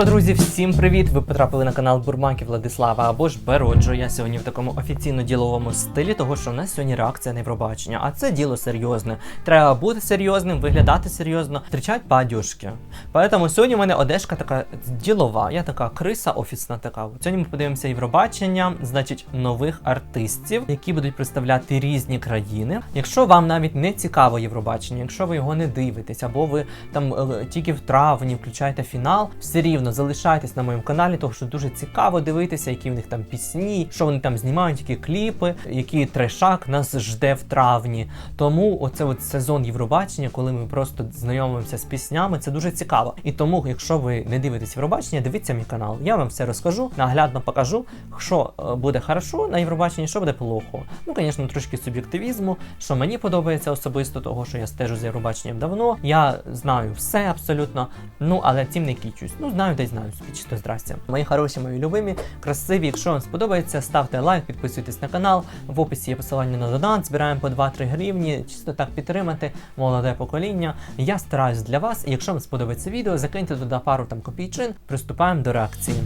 що, друзі, всім привіт! Ви потрапили на канал Бурмаки Владислава або ж Бероджо. Я сьогодні в такому офіційно діловому стилі, того що в нас сьогодні реакція на Євробачення. А це діло серйозне. Треба бути серйозним, виглядати серйозно, зустрічати падюшки. Поэтому сьогодні у мене одежка така ділова. Я така криса офісна така. Сьогодні ми подивимося Євробачення, значить, нових артистів, які будуть представляти різні країни. Якщо вам навіть не цікаво Євробачення, якщо ви його не дивитесь, або ви там е, тільки в травні включаєте фінал, все рівно залишайтесь на моєму каналі, тому що дуже цікаво дивитися, які в них там пісні, що вони там знімають, які кліпи, який трешак нас жде в травні. Тому оце от сезон Євробачення, коли ми просто знайомимося з піснями, це дуже цікаво. І тому, якщо ви не дивитесь Євробачення, дивіться мій канал. Я вам все розкажу, наглядно покажу, що е, буде хорошо на Євробаченні, що буде плохо. Ну, звісно, трошки суб'єктивізму, що мені подобається особисто, того, що я стежу за Євробаченням давно. Я знаю все абсолютно. Ну, але цим не кічусь. Ну, знаю, десь знаю. Спічно Чисто здрастя. Мої хороші, мої любимі, красиві. Якщо вам сподобається, ставте лайк, підписуйтесь на канал. В описі є посилання на донат. Збираємо по 2-3 гривні. Чисто так підтримати молоде покоління. Я стараюсь для вас. І якщо вам сподобається відео, закиньте туди пару там копійчин. Приступаємо до реакції.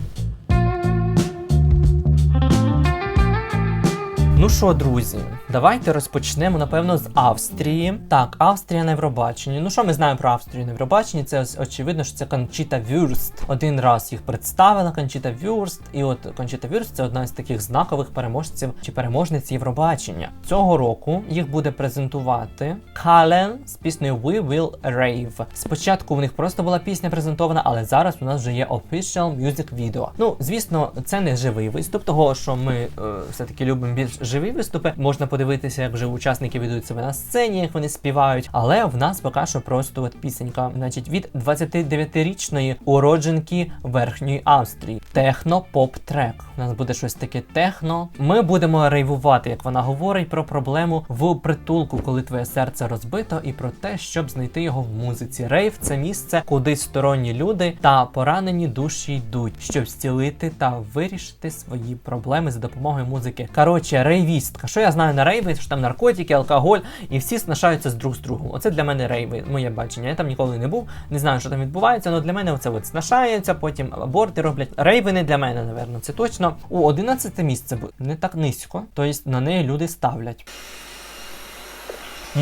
Ну що, друзі, давайте розпочнемо, напевно, з Австрії. Так, Австрія на Євробаченні. Ну що ми знаємо про Австрію на Євробаченні? Це очевидно, що це Кончіта Вюрст. Один раз їх представила Кончіта Вюрст, і от Кончіта Вюрст це одна з таких знакових переможців чи переможниць Євробачення. Цього року їх буде презентувати Кален з піснею We Will Rave. Спочатку в них просто була пісня презентована, але зараз у нас вже є official music video. Ну, звісно, це не живий виступ, того що ми е, все-таки любимо більш живі виступи. Можна подивитися, як вже учасники ведуть себе на сцені, як вони співають. Але в нас поки що просто от пісенька, значить, від 29-річної уродженки Верхньої Австрії. Техно-поп-трек. У нас буде щось таке техно. Ми будемо рейвувати, як вона говорить, про проблему в притулку, коли твоє серце розбито, і про те, щоб знайти його в музиці. Рейв це місце, куди сторонні люди та поранені душі йдуть, щоб зцілити та вирішити свої проблеми за допомогою музики. Коротше, рейвістка. Що я знаю на рейви, що там наркотики, алкоголь, і всі снашаються з друг з другом. Оце для мене рейви, моє бачення. Я там ніколи не був, не знаю, що там відбувається, але для мене оце от снашаються, потім аборти роблять. Рейви не для мене, напевно, це точно. У 11 місце не так низько, тобто на неї люди ставлять.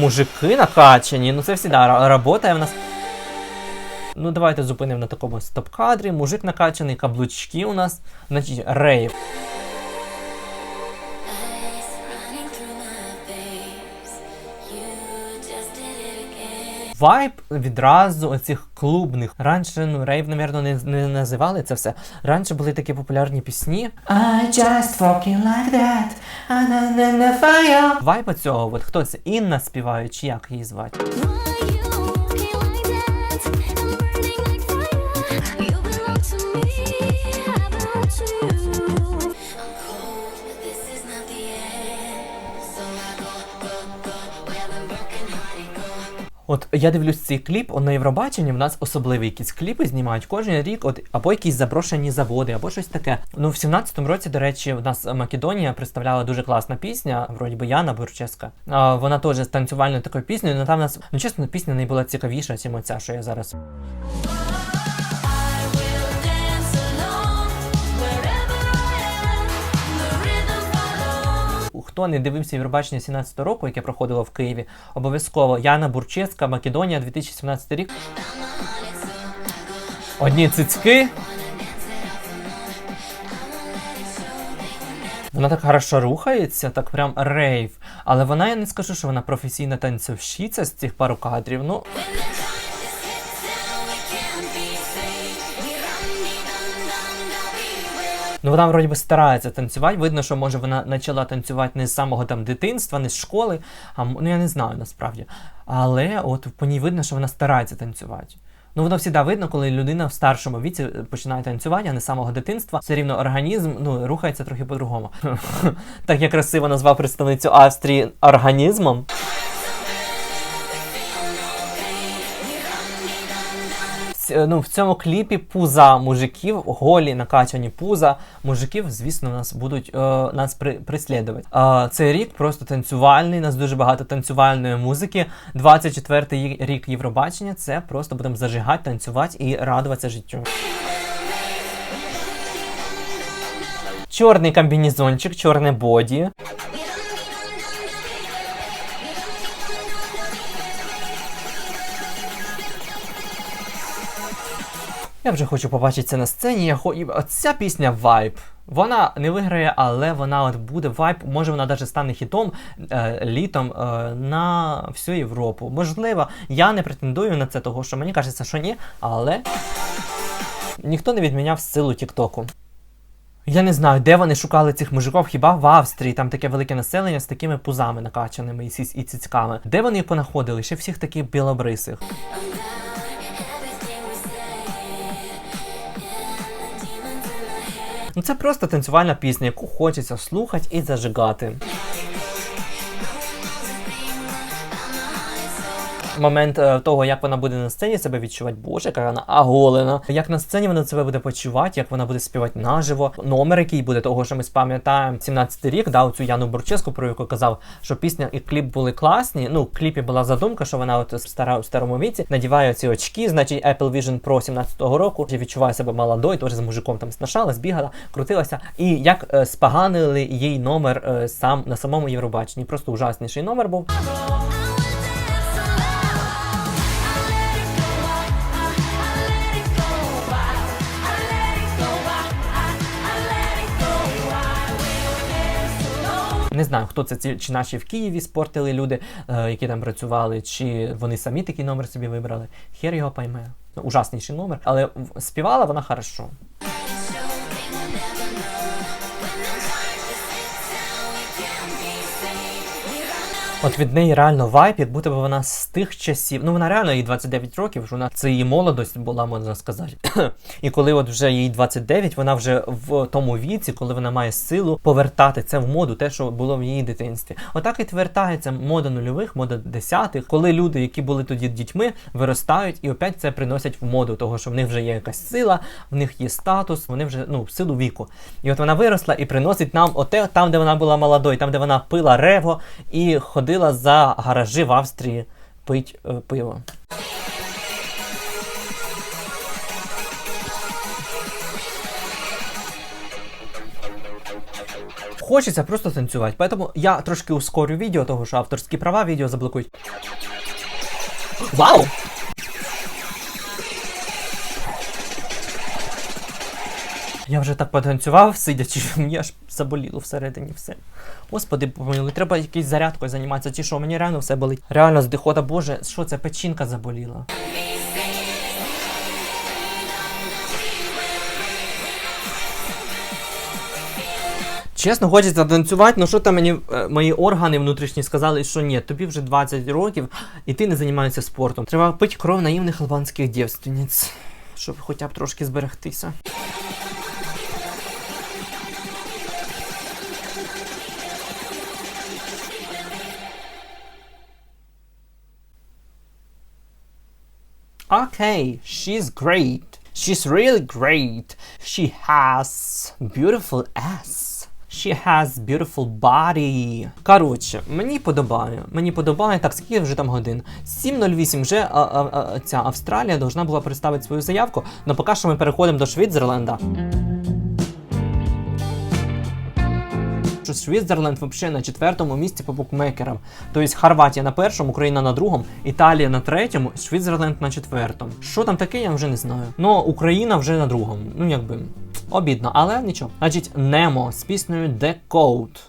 Мужики накачані, ну це всіда робота в нас. Ну, давайте зупинимо на такому стоп-кадрі. Мужик накачаний, каблучки у нас, значить, рейв. Вайб відразу оцих клубних. Раніше, ну, рейв, напевно, не, не називали це все. Раніше були такі популярні пісні. I just fucking like that. I don't know fire. Вайб цього, от хто це? Інна співає, чи як її звати? От я дивлюсь цей кліп, от на Євробаченні в нас особливі якісь кліпи знімають кожен рік, от або якісь заброшені заводи, або щось таке. Ну в 17-му році, до речі, в нас Македонія представляла дуже класна пісня, вроді би Яна Бурческа. А, вона теж з танцювальною такою піснею, але там в нас, ну чесно, пісня не була цікавіша, ніж оця, що я зараз. Хто не дивився Євробачення 17 року, яке проходило в Києві, обов'язково Яна Бурческа, Македонія, 2017 рік. Одні цицьки. Вона так хорошо рухається, так прям рейв. Але вона, я не скажу, що вона професійна танцовщиця з цих пару кадрів. Ну, Ну, вона вроді би старається танцювати. Видно, що може вона почала танцювати не з самого там дитинства, не з школи. А ну я не знаю насправді. Але от по ній видно, що вона старається танцювати. Ну, воно завжди видно, коли людина в старшому віці починає танцювати, а не з самого дитинства. Все рівно організм ну, рухається трохи по-другому. так я красиво назвав представницю Австрії організмом. Е, ну, в цьому кліпі пуза мужиків, голі накачані пуза мужиків, звісно, нас будуть е, нас при, прислідувати. Е, цей рік просто танцювальний. Нас дуже багато танцювальної музики. 24-й рік Євробачення. Це просто будемо зажигати, танцювати і радуватися життю. Чорний комбінезончик, чорне боді. Я вже хочу побачити це на сцені. Я хо... Оця пісня вайб. Вона не виграє, але вона от буде вайб. Може вона навіть стане хітом е, літом е, на всю Європу. Можливо, я не претендую на це, того що мені кажеться, що ні, але ніхто не відміняв силу Тіктоку. Я не знаю, де вони шукали цих мужиків, хіба в Австрії, там таке велике населення з такими пузами накачаними і, і цицьками. Де вони їх понаходили? Ще всіх таких білобрисих. Ну це просто танцювальна пісня, яку хочеться слухати і зажигати. Момент е, того, як вона буде на сцені себе відчувати, боже, яка вона оголена. Як на сцені вона себе буде почувати, як вона буде співати наживо. Номер, який буде, того, що ми спам'ятаємо 17-й рік, да, цю Яну Бурческу, про яку казав, що пісня і кліп були класні. Ну, в кліпі була задумка, що вона от стара в старому віці надіває ці очки, значить Apple Vision Pro 17-го року. Я відчуваю себе молодою, теж з мужиком там снашалась, бігала, крутилася. І як е, споганили їй номер е, сам на самому Євробаченні. Просто ужасніший номер був. Не знаю, хто це ці чи наші в Києві спортили люди, е, які там працювали, чи вони самі такий номер собі вибрали. Хер його пойме. Ну, Ужасніший номер, але співала вона хорошо. От від неї реально вайб, як будто б вона з тих часів. Ну вона реально їй 29 років, вона це її молодость була, можна сказати. І коли от вже їй 29, вона вже в тому віці, коли вона має силу повертати це в моду, те, що було в її дитинстві. Отак і повертається мода нульових, мода десятих, коли люди, які були тоді дітьми, виростають і опять це приносять в моду, того що в них вже є якась сила, в них є статус, вони вже ну силу віку. І от вона виросла і приносить нам оте там, де вона була молодою, там, де вона пила рево і ходила за гаражі в Австрії пить е, пиво. Хочеться просто танцювати, поэтому я трошки ускорю відео, того що авторські права відео заблокують. Вау! Я вже так потанцював, сидячи, мені аж заболіло всередині все. Господи, помилуй, треба якийсь зарядкою займатися, чи що, мені реально все болить. Реально здихота, боже, що це печінка заболіла. Чесно, хочеться танцювати, ну що там мені е, мої органи внутрішні сказали, що ні, тобі вже 20 років і ти не займаєшся спортом. Треба пити кров наївних албанських дівственниць, щоб хоча б трошки зберегтися. Okay, she's great. She's really great. She has beautiful ass. She has beautiful body. Коротше, мені подобає. Мені подобає. Так, скільки вже там годин? 7.08 вже а, а, а, ця Австралія должна була представити свою заявку. але поки що ми переходимо до Швейцарленда. Що Світзерленд взагалі на четвертому місці по букмекерам. Тобто Хорватія на першому, Україна на другому, Італія на третьому, Світзерленд на четвертому. Що там таке, я вже не знаю. Ну, Україна вже на другому. Ну, якби обідно, але нічого. Значить, Немо з піснею The Code.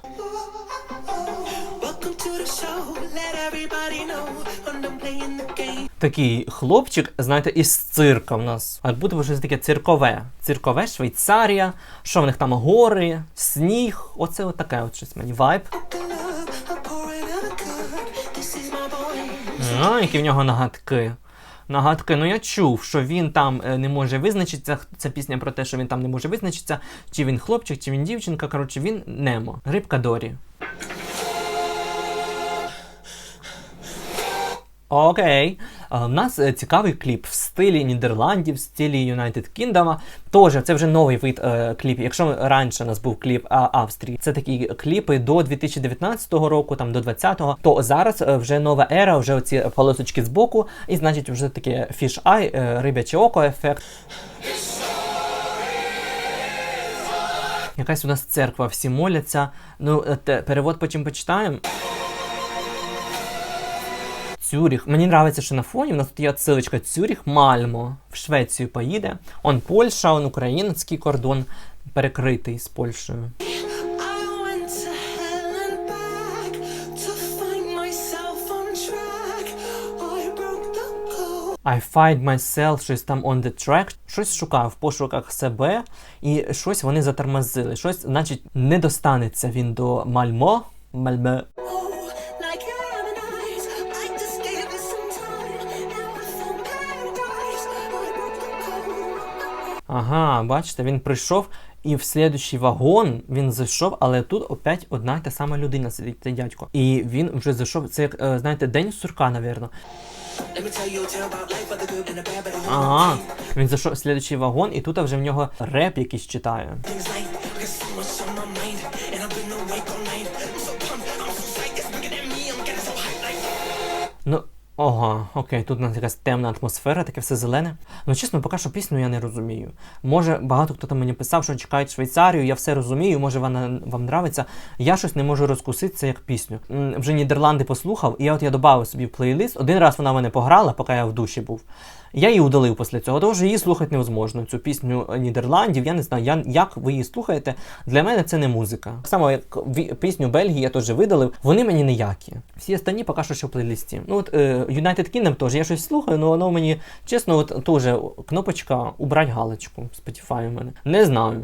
Такий хлопчик, знаєте, із цирка в нас. А будто би щось таке циркове. Циркове, Швейцарія. Що в них там гори, сніг. Оце от таке от щось мені вайб. А, які в нього нагадки. Нагадки, ну я чув, що він там е, не може визначитися. Це пісня про те, що він там не може визначитися, чи він хлопчик, чи він дівчинка. Коротше, він Немо. Рибка Дорі. Окей. У нас е, цікавий кліп в стилі Нідерландів, в стилі United Kingdom. Тоже це вже новий вид е, кліпів. Якщо раніше у нас був кліп Австрії, це такі кліпи до 2019 року, там до 20-го, то зараз е, вже нова ера, вже оці полосочки з боку, і значить вже таке eye, е, рибяче око ефект. Якась у нас церква, всі моляться. Ну, е, те, перевод потім почитаємо. Цюріх. Мені подобається, що на фоні у нас тут є отсилочка Цюріх, Мальмо. В Швецію поїде. Он Польща, он український кордон перекритий з Польщею. Find myself. I find myself, щось там on the track, щось шукав в пошуках себе, і щось вони затормозили. Щось, значить, не достанеться він до Мальмо. Мальме. Ага, бачите, він прийшов і в слідущий вагон він зайшов, але тут опять одна та сама людина сидить, цей дядько. І він вже зайшов. Це як, е, знаєте, день сурка, навірно. Ага. Він зайшов в слідущий вагон, і тут вже в нього реп якийсь читає. Ну, ага, окей, тут у нас якась темна атмосфера, таке все зелене. Ну, чесно, поки що пісню я не розумію. Може, багато хто там мені писав, що чекають Швейцарію, я все розумію, може вона вам нравиться. Я щось не можу розкуситися як пісню. Вже Нідерланди послухав, і от я додав собі в плейлист. Один раз вона мене пограла, поки я в душі був. Я її удалив після цього, тому що її слухати невозможно. Цю пісню Нідерландів. Я не знаю, я, як ви її слухаєте. Для мене це не музика. Так само, як пісню Бельгії я теж видалив, вони мені ніякі. Всі останні поки що ще в плейлисті. Ну от е, United Kingdom теж я щось слухаю, але воно мені, чесно, от теж кнопочка убрать галочку. Spotify у мене. Не знаю.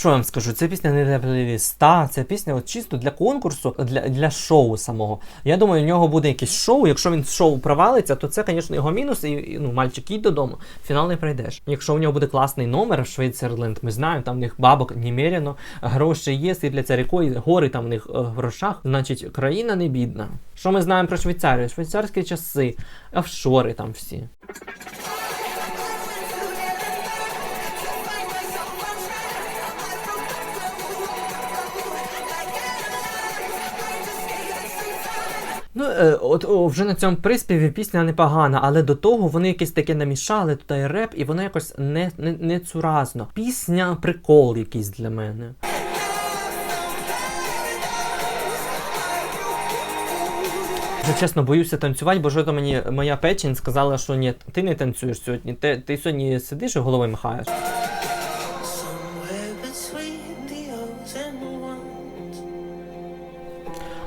Що я вам скажу? Це пісня не для плейлиста, це пісня от чисто для конкурсу, для, для шоу самого. Я думаю, у нього буде якесь шоу. Якщо він з шоу провалиться, то це, звісно, його мінус. І і, ну, мальчик, їдь додому, в фінал не прийдеш. Якщо у нього буде класний номер Швейцерленд, ми знаємо, там в них бабок немерено, гроші є, сипляться рікою, гори там в них е, в грошах, значить країна не бідна. Що ми знаємо про Швейцарію? Швейцарські часи, офшори там всі. Ну, е, от о, вже на цьому приспіві пісня непогана, але до того вони якесь таке намішали, тут і реп, і воно якось не, не, не цуразно. Пісня прикол якийсь для мене. Вже чесно, боюся танцювати, бо що мені моя печень сказала, що ні, ти не танцюєш сьогодні. Ти, ти сьогодні сидиш і головою махаєш.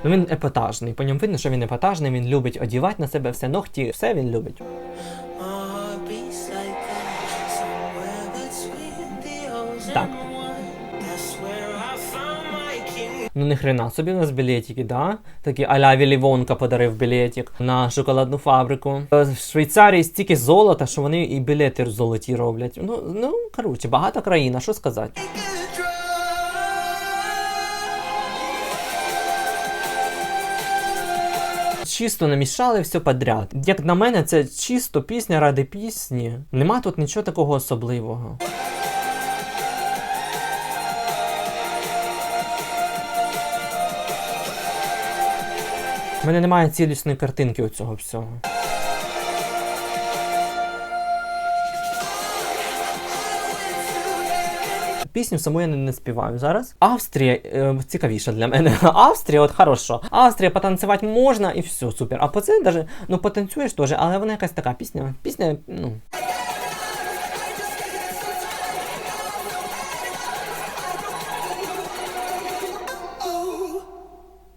Ну він епатажний. По ньому видно, що він епатажний, він любить одівати на себе все ногті, все він любить. Так. Ну не хрена собі у нас білетики, да? Такі аля Віллі Вонка подарив білетик на шоколадну фабрику. Е, В Швейцарії стільки золота, що вони і білети золоті роблять. Ну, ну коротше, багата країна, що сказати. Чисто намішали все подряд. Як на мене, це чисто пісня ради пісні. Нема тут нічого такого особливого. У мене немає цілісної картинки у цього всього. Пісню саму я не, не співаю зараз. Австрія е, цікавіша для мене. Австрія, от хорошо. Австрія потанцювати можна і все, супер. А по це даже, ну потанцюєш теж, але вона якась така пісня. Пісня, ну.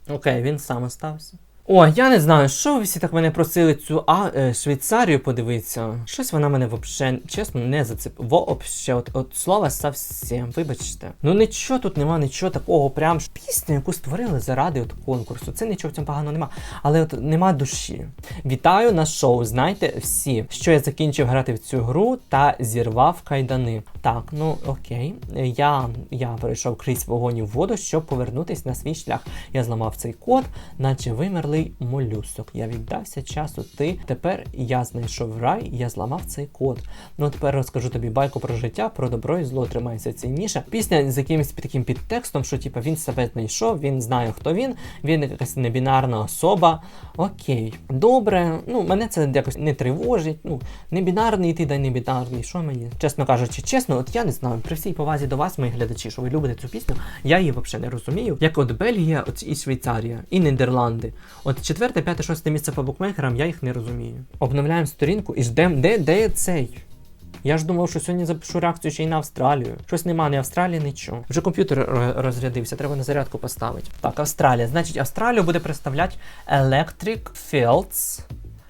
Окей, він сам остався. О, я не знаю, що ви всі так мене просили цю а, е, Швейцарію подивитися. Щось вона мене вообще, чесно, не зацеп. Вообще, от, от слова совсем, вибачте. Ну нічого тут нема, нічого такого, прям пісню, яку створили заради от конкурсу. Це нічого в цьому поганого нема. Але от нема душі. Вітаю на шоу. Знаєте всі, що я закінчив грати в цю гру та зірвав кайдани. Так, ну окей. Я, я перейшов крізь вогонь у воду, щоб повернутися на свій шлях. Я зламав цей код, наче вимерли веселий молюсок. Я віддався часу. Ти тепер я знайшов рай, я зламав цей код. Ну тепер розкажу тобі байку про життя, про добро і зло тримайся цінніше. Пісня з якимось таким підтекстом, що типу, він себе знайшов, він знає, хто він, він якась небінарна особа. Окей, добре. Ну мене це якось не тривожить. Ну не бінарний ти, дай не бінарний. Що мені? Чесно кажучи, чесно, от я не знаю. При всій повазі до вас, мої глядачі, що ви любите цю пісню, я її взагалі не розумію. Як от Бельгія, от і Швейцарія, і Нідерланди. От четверте, п'яте, шосте місце по букмекерам, я їх не розумію. Обновляємо сторінку і ждемо, де, де цей? Я ж думав, що сьогодні запишу реакцію ще й на Австралію. Щось нема, ні Австралії, нічого. Вже комп'ютер розрядився, треба на зарядку поставити. Так, Австралія. Значить, Австралію буде представляти Electric Fields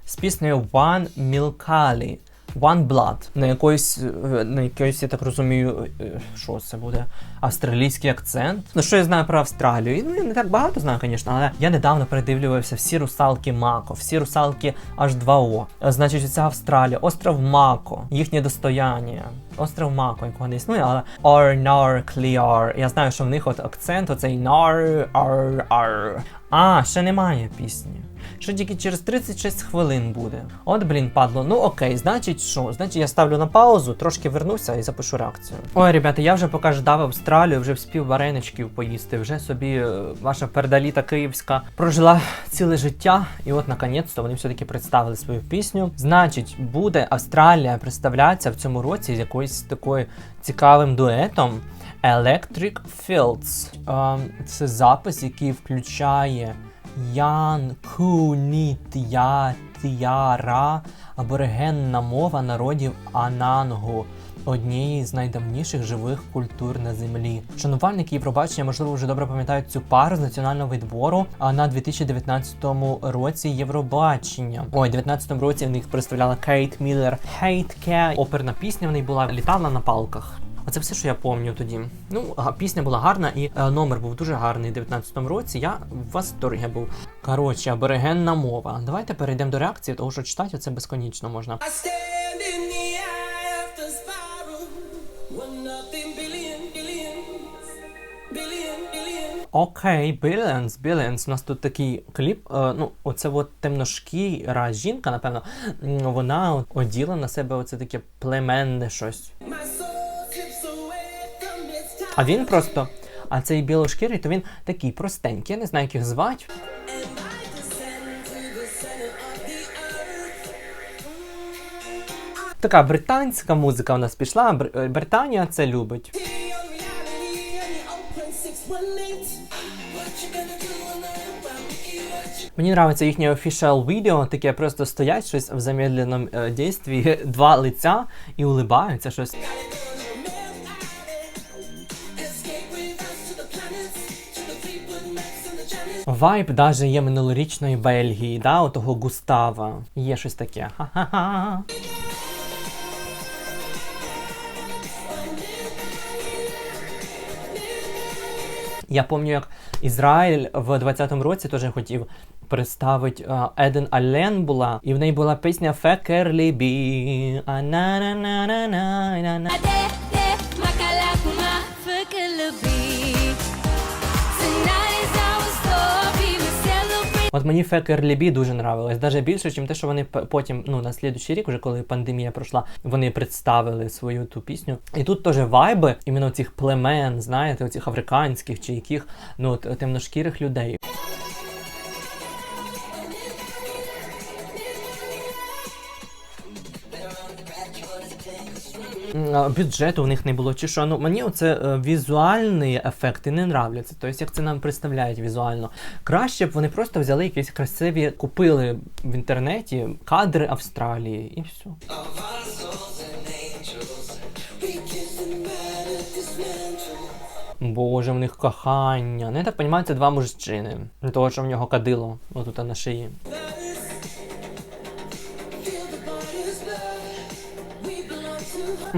з піснею One Milkali. One Blood. На якоїсь, е, на якоїсь, я так розумію, е, що це буде? Австралійський акцент. Ну, що я знаю про Австралію? Ну, я не так багато знаю, звісно, але я недавно передивлювався всі русалки Мако, всі русалки H2O. Е, Значить, ця Австралія, остров Мако, їхнє достояння. Остров Мако, якого не існує, але Орнар Кліар. Я знаю, що в них от акцент, оцей нар ар ар. А, ще немає пісні. Що тільки через 36 хвилин буде. От, блін, падло. Ну окей, значить що? Значить, я ставлю на паузу, трошки вернуся і запишу реакцію. Ой, ребята, я вже поки ждав Австралію, вже вспів вареничків поїсти, вже собі е, ваша пердаліта київська прожила ціле життя. І от наконець-то вони все-таки представили свою пісню. Значить, буде Австралія представлятися в цьому році з якоюсь такою цікавим дуетом. Electric Fields. Ем, це запис, який включає Ян Куніт'ятіара, аборигенна мова народів Анангу. Однієї з найдавніших живих культур на землі. Шанувальники Євробачення, можливо, вже добре пам'ятають цю пару з національного відбору на 2019 році Євробачення. Ой, 2019 році в них представляла Кейт Міллер. Cat. Оперна пісня в неї була літала на палках. Оце все, що я пам'ятаю тоді. Ну, пісня була гарна і е, номер був дуже гарний у 19-му році. Я в восторгі був. Коротше, аборигенна мова. Давайте перейдемо до реакції, тому що читати це безконечно можна. Окей, Billions, Billions. У нас тут такий кліп. Е, ну, оце от темношкіра жінка, напевно, вона оділа на себе оце таке племенне щось. My soul А він просто. А цей білошкірий, то він такий простенький, я не знаю, як їх звати. Така британська музика у нас пішла. Бр- е, Британія це любить. Here on reality and the open 618. What you gonna do when I am Mickey? What you Мені подобається їхнє official відео, таке просто стоять щось в замедленому е, дійстві, два лиця і улибаються щось. Вайб даже є минулорічної Бельгії, да, у Густава. Є щось таке. Ха-ха-ха. Я пам'ятаю, як Ізраїль в 20-му році теж хотів представити е, Еден Аллен була, і в неї була пісня Фекерлі бі. А на на на на на на От мені Фекерлі бі дуже нравилось, навіть більше, ніж те, що вони потім, ну на слідуючий рік, вже коли пандемія пройшла, вони представили свою ту пісню. І тут теж вайби іменно цих племен, знаєте, оцих африканських чи яких ну темношкірих людей. Бюджету у них не було чи що. Ну мені оце е, візуальні ефекти не нравляться. Тобто, як це нам представляють візуально. Краще б вони просто взяли якісь красиві, купили в інтернеті кадри Австралії і все. Боже, в них кохання. Ну, я так це два мужчини. Того, що в нього кадило отут на шиї.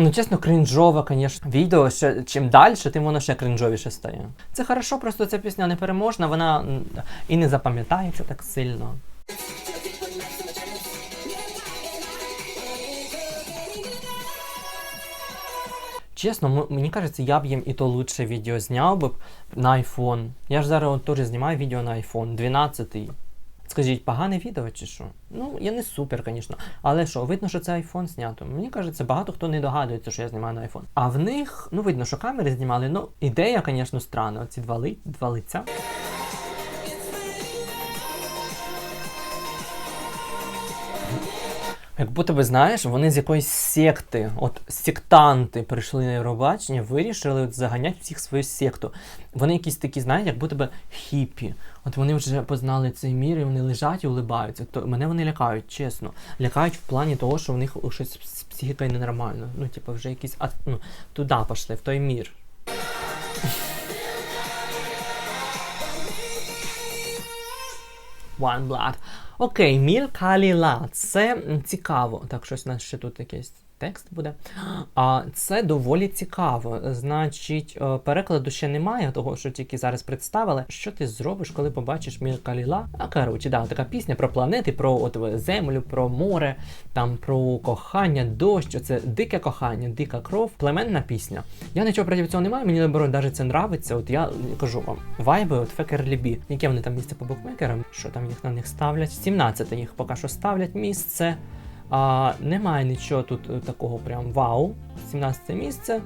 Ну, чесно, крінжове, звісно. Відео ще чим далі, тим воно ще крінжовіше стає. Це хорошо, просто ця пісня непереможна, вона і не запам'ятається так сильно. Чесно, мені кажеться, я б їм і то лучше відео зняв би на iPhone. Я ж зараз теж знімаю відео на iPhone 12. Скажіть, погане відео чи що? Ну, я не супер, звісно. Але що, видно, що це айфон знято. Мені кажеться, багато хто не догадується, що я знімаю на айфон. А в них, ну видно, що камери знімали. Ну, ідея, звісно, странна. Оці два, ли... два лиця. Як будто би знаєш, вони з якоїсь секти, от сектанти прийшли на Євробачення, вирішили от заганяти всіх в свою секту. Вони якісь такі, знаєте, як будто би хіпі. От вони вже познали цей мір і вони лежать і улибаються. То мене вони лякають, чесно. Лякають в плані того, що в них щось з психікою ненормально. Ну, типу, вже якісь ну, туди пішли, в той мір. One Blood. Окей, Мір Каліла. Це цікаво. Так, щось у нас ще тут якийсь текст буде. А це доволі цікаво. Значить, е, перекладу ще немає, того, що тільки зараз представили. Що ти зробиш, коли побачиш Мір Каліла? А коротше, да, така пісня про планети, про от землю, про море, там про кохання, дощ. Це дике кохання, дика кров, племенна пісня. Я нічого проти цього не маю, мені наоборот навіть це нравиться. От я кажу вам, вайби от Фекерлібі. Яке вони там місце по букмекерам? Що там їх на них ставлять? 17 їх поки що ставлять місце. А, немає нічого тут е, такого прям вау. 17 місце.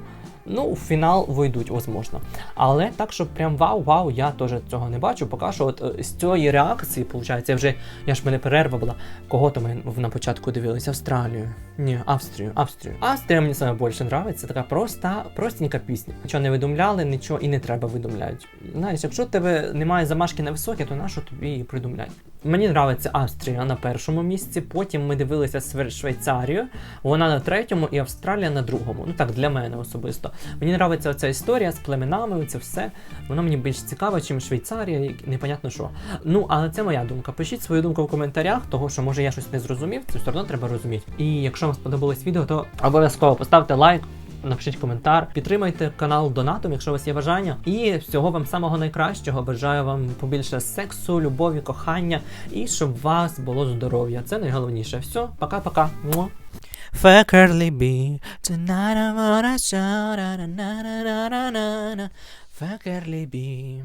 Ну, в фінал вийдуть, возможно. Але так, щоб прям вау-вау, я теж цього не бачу. Поки що от е, з цієї реакції, виходить, я вже, я ж мене перерва була. Кого то ми на початку дивилися? Австралію. Ні, Австрію, Австрію. Австрія мені саме більше нравиться. Така проста, простенька пісня. Нічого не видумляли, нічого і не треба видумляти. Знаєш, якщо в тебе немає замашки на високе, то нащо тобі її придумляти? Мені нравиться Австрія на першому місці, потім ми дивилися Швейцарію, вона на третьому і Австралія на другому. Ну так, для мене особисто. Мені нравиться оця історія з племенами, це все. Воно мені більш цікаво, чим Швейцарія, непонятно що. Ну, але це моя думка. Пишіть свою думку в коментарях, того що може я щось не зрозумів, це все одно треба розуміти. І якщо вам сподобалось відео, то обов'язково поставте лайк. Напишіть коментар, підтримайте канал донатом, якщо у вас є бажання. І всього вам самого найкращого. Бажаю вам побільше сексу, любові, кохання і щоб у вас було здоров'я. Це найголовніше. Все, пока-пока. Муа. Фекерлі бі. Фекерлі бі.